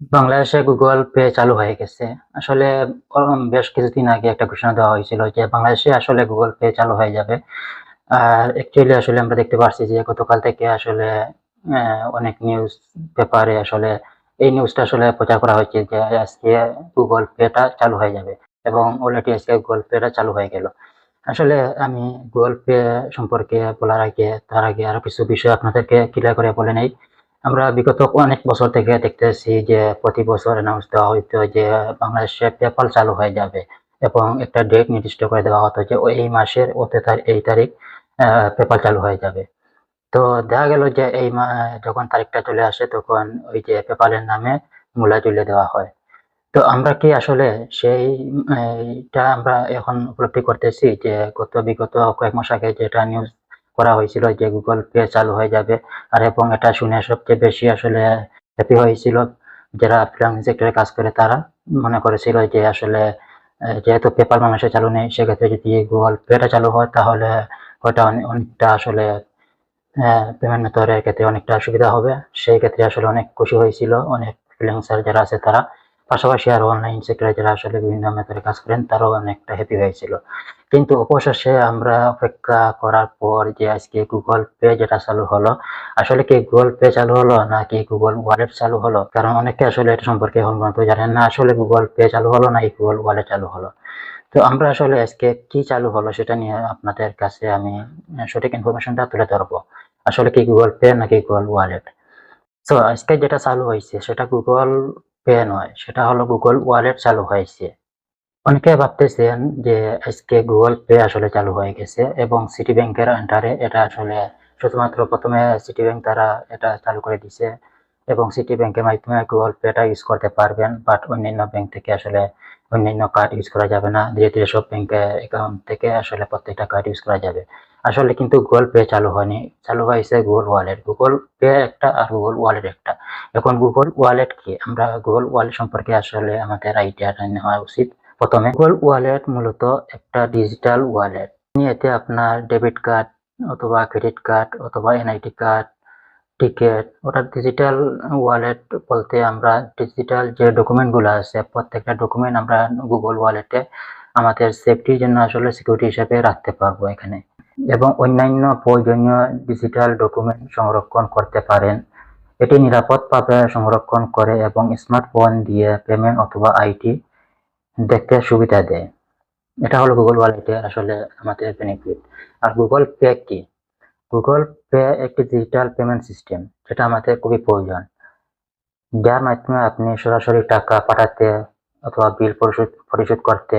বাংলাদেশে Google pay চালু হয়ে গেছে। আসলে বেশ কিছুদিন আগে একটা ঘোষণা দেওয়া হয়েছিল যে বাংলাদেশে আসলে গুগল পে চালু হয়ে যাবে। আর অ্যাকচুয়ালি আসলে আমরা দেখতে পাচ্ছি যে গতকাল থেকে আসলে অনেক নিউজ পেপারে আসলে এই নিউজটা আসলে প্রচার করা হয়েছে যে আজকে গুগল পেটা চালু হয়ে যাবে এবং অলরেডি আজকে গুগল পেটা চালু হয়ে গেল। আসলে আমি গুগল পে সম্পর্কে বলার আগে, তার আগে আরও কিছু বিষয় আপনাদেরকে ক্লিয়ার করে বলে নেই। আমরা বিগত অনেক বছর থেকে দেখতেছি যে প্রতি বছর অ্যানাউন্স দেওয়া হইতো যে বাংলাদেশে পেপাল চালু হয়ে যাবে এবং একটা ডেট নির্দিষ্ট করে দেওয়া হতো যে এই মাসের ওতে এই তারিখ পেপাল চালু হয়ে যাবে। তো দেখা গেল যে এই যখন তারিখটা চলে আসে তখন ওই যে পেপালের নামে মূলা তুলে দেওয়া হয়। তো আমরা কি আসলে সেইটা আমরা এখন উপলব্ধি করতেছি যে গত বিগত কয়েক মাস আগে যেটা নিউজ করা হয়েছিল যে গুগল পে চালু হয়ে যাবে। আর এবং এটা শুনে সবচেয়ে বেশি আসলে হ্যাপি হয়েছিল। যারা ফ্রিল্যান্সিং সেক্টরে কাজ করে, তারা মনে করেছিল যে আসলে যেহেতু পেপার মানুষে চালু নেই, সেক্ষেত্রে যদি গুগল পেটা চালু হয়, তাহলে ওটা অনে- অনেকটা আসলে পেমেন্ট মেথডের ক্ষেত্রে অনেকটা সুবিধা হবে। সেই ক্ষেত্রে আসলে অনেক খুশি হয়েছিল। অনেক ফ্রিল্যান্সার যারা আছে, তারা পাশাপাশি আরও অনলাইন সেক্টরে যারা আসলে বিভিন্ন মেথডে কাজ করেন, তারাও অনেকটা হ্যাপি হয়েছিল। কিন্তু অবশেষে আমরা অপেক্ষা করার পর যে আজকে গুগল পে যেটা চালু হলো, আসলে কি গুগল পে চালু হলো নাকি গুগল ওয়ালেট চালু হলো? কারণ অনেকে আসলে এটা সম্পর্কে এখন পর্যন্ত জানেন না, আসলে গুগল পে চালু হলো নাকি গুগল ওয়ালেট চালু হলো? তো আমরা আসলে আজকে কি চালু হলো সেটা নিয়ে আপনাদের কাছে আমি সঠিক ইনফরমেশনটা তুলে ধরবো। আসলে কি গুগল পে নাকি গুগল ওয়ালেট তো আজকে যেটা চালু হয়েছে সেটা গুগল পে নয়, সেটা হলো গুগল ওয়ালেট চালু হয়েছে। অনেকে ভাবতেছেন যে আজকে গুগল পে আসলে চালু হয়ে গেছে এবং সিটি ব্যাংকের আন্ডারে এটা আসলে শুধুমাত্র প্রথমে সিটি ব্যাংক তারা এটা চালু করে দিছে এবং সিটি ব্যাংকের মাধ্যমে গুগল পেটা ইউজ করতে পারবেন বাট অন্যান্য ব্যাংক থেকে আসলে অন্যান্য কার্ড ইউজ করা যাবে না। ধীরে ধীরে সব ব্যাংকে অ্যাকাউন্ট থেকে আসলে প্রত্যেকটা কার্ড ইউজ করা যাবে। আসলে কিন্তু গুগল পে চালু হয়নি। চালু হয়েছে গুগল ওয়ালেট গুগল পে একটা আর গুগল ওয়ালেট একটা। এখন গুগল ওয়ালেট কি? আমরা গুগল ওয়ালেট সম্পর্কে আসলে আমাদের আইডিয়াটা নেওয়া উচিত। প্রথমে গুগল ওয়ালেট মূলত একটা ডিজিটাল ওয়ালেট এতে আপনার ডেবিট কার্ড অথবা ক্রেডিট কার্ড অথবা এনআইডি কার্ড টিকেট ওটা ডিজিটাল ওয়ালেট বলতে আমরা ডিজিটাল যে ডকুমেন্টগুলো আছে, প্রত্যেকটা ডকুমেন্ট আমরা গুগল ওয়ালেটে আমাদের সেফটির জন্য আসলে সিকিউরিটি হিসেবে রাখতে পারব এখানে। এবং অন্যান্য প্রয়োজনীয় ডিজিটাল ডকুমেন্ট সংরক্ষণ করতে পারেন। এটি নিরাপদভাবে সংরক্ষণ করে এবং স্মার্টফোন দিয়ে পেমেন্ট অথবা আইটি দেখতে সুবিধা দেয়। এটা হলো গুগল ওয়ালেটে আসলে আমাদের বেনিফিট আর গুগল পে কি? গুগল পে একটি ডিজিটাল পেমেন্ট সিস্টেম যেটা আমাদের খুবই প্রয়োজন। যার মাধ্যমে আপনি সরাসরি টাকা পাঠাতে অথবা বিল পরিশোধ পরিশোধ করতে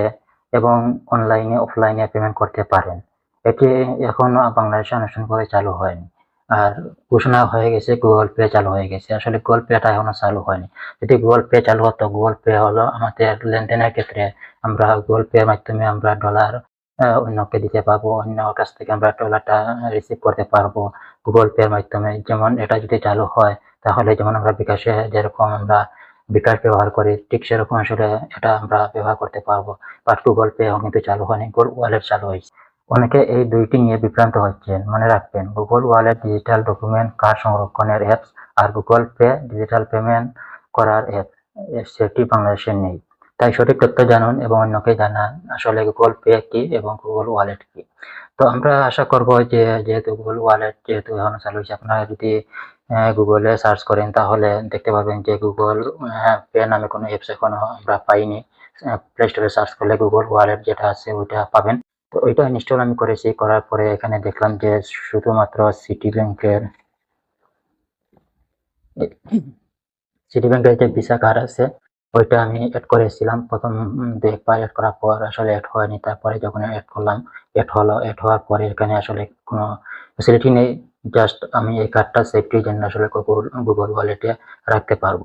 এবং অনলাইনে অফলাইনে পেমেন্ট করতে পারেন। এটি এখনও বাংলাদেশে আনুষ্ঠানিকভাবে চালু হয়নি। আর ঘোষণা হয়ে গেছে গুগল পে চালু হয়ে গেছে। আসলে গুগল পেটা এখনও চালু হয়নি। যদি গুগল পে চালু হতো, গুগল পে হলো আমাদের লেনদেনের ক্ষেত্রে আমরা গুগল পে এর মাধ্যমে আমরা ডলার অন্যকে দিতে পারব, অন্য কাছ থেকে আমরা ডলারটা রিসিভ করতে পারব। গুগল পে এর মাধ্যমে যেমন এটা যদি চালু হয়, তাহলে যেমন আমরা বিকাশে যেরকম আমরা বিকাশ ব্যবহার করি, ঠিক সেরকম আসলে এটা আমরা ব্যবহার করতে পারব। বাট গুগল পে এখন কিন্তু চালু হয়নি, গুগল ওয়ালেট চালু হয়েছে। অনেকে এই দুইটি নিয়ে বিভ্রান্ত হচ্ছেন। মনে রাখবেন Google Wallet digital document card সংরক্ষণের অ্যাপস আর গুগল পে ডিজিটাল পেমেন্ট করার অ্যাপ সেটি বাংলাদেশে নেই। তাই সঠিক তথ্য জানুন এবং অন্যকে জানান, আসলে গুগল পে কি এবং গুগল ওয়ালেট কি? তো আমরা আশা করব যে, যেহেতু গুগল ওয়ালেট যেহেতু এখন চালু হয়েছে, আপনারা যদি গুগলে সার্চ করেন, তাহলে দেখতে পাবেন যে গুগল পে নামে কোনো অ্যাপস এখনও আমরা পাইনি। প্লে স্টোরে সার্চ করলে গুগল ওয়ালেট যেটা আছে, ওইটা পাবেন। তো ওইটা ইনস্টল আমি করেছি, করার পরে এখানে দেখলাম যে শুধুমাত্র সিটি ব্যাংকের সিটি ব্যাংকের যে ভিসা কার্ড আছে, ওইটা আমি অ্যাড করেছিলাম। প্রথম দু একবার অ্যাড করার পর আসলে অ্যাড হয়নি। তারপরে যখন অ্যাড করলাম অ্যাড হলো অ্যাড হওয়ার পরে এখানে আসলে কোনো ফেসিলিটি নেই। জাস্ট আমি এই কার্ডটা সেফটির জন্য আসলে গুগল গুগল ওয়ালেটে রাখতে পারব।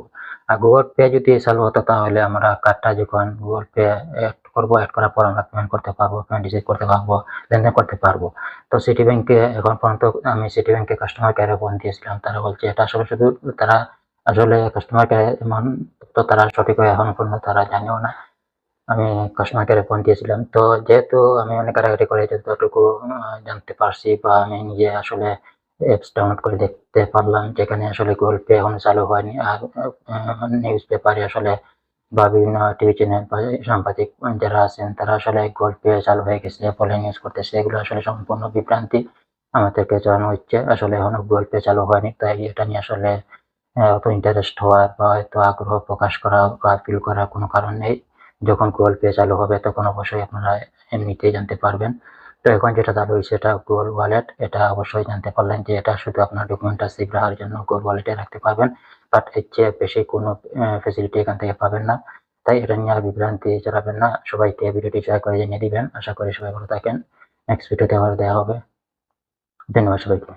আর গুগল পে যদি চালু হতো তাহলে আমরা কার্ডটা যখন গুগল পে অ্যাড করব অ্যাড করার পর আমরা পেমেন্ট করতে পারব পেমেন্ট রিসিভ করতে পারব, লেনদেন করতে পারব। তো সিটি ব্যাংকে এখন পর্যন্ত আমি সিটি ব্যাংকে কাস্টমার কেয়ারে ফোন দিয়েছিলাম। তারা বলছে, এটা আসলে শুধু তারা আসলে কাস্টমার কেয়ার এমন তো তারা সঠিকভাবে এখন পর্যন্ত তারা জানেও না। আমি কাস্টমার কেয়ারে ফোন দিয়েছিলাম। তো যেহেতু আমি অনেক কাটাকাটি করে যতটুকু জানতে পারছি বা আমি নিজে আসলে অ্যাপস ডাউনলোড করে দেখতে পারলাম, যেখানে আসলে গুগল পে এখনও চালু হয়নি। আর নিউজ পেপারে আসলে বা বিভিন্ন টিভি চ্যানেল বা যারা আছেন, তারা আসলে গুগল পে চালু হয়ে গেছে বলে নিউজ করতেছে, এগুলো আসলে সম্পূর্ণ বিভ্রান্তি আমাদেরকে জানানো হচ্ছে। আসলে এখনও গুগল পে চালু হয়নি, তাই এটা নিয়ে আসলে অত ইন্টারেস্ট হওয়ার বা এত আগ্রহ প্রকাশ করা বা ফিল করার কোনো কারণ নেই। যখন গুগল পে চালু হবে, তখন অবশ্যই আপনারা এমনিতেই জানতে পারবেন। তো এখন যেটা চালু হয়েছে, এটা গুগল ওয়ালেট এটা অবশ্যই জানতে পারলেন যে এটা শুধু আপনার ডকুমেন্টটা সেভ রাখার জন্য গুগল ওয়ালেটে রাখতে পারবেন বাট এর চেয়ে বেশি কোনো ফেসিলিটি এখান থেকে পাবেন না। তাই এটা নিয়ে আর বিভ্রান্তি চালাবেন না। সবাইকে ভিডিওটি শেয়ার করে জানিয়ে দিবেন। আশা করি সবাই ভালো থাকেন। নেক্সট ভিডিওতে আবার দেওয়া হবে। ধন্যবাদ সবাইকে।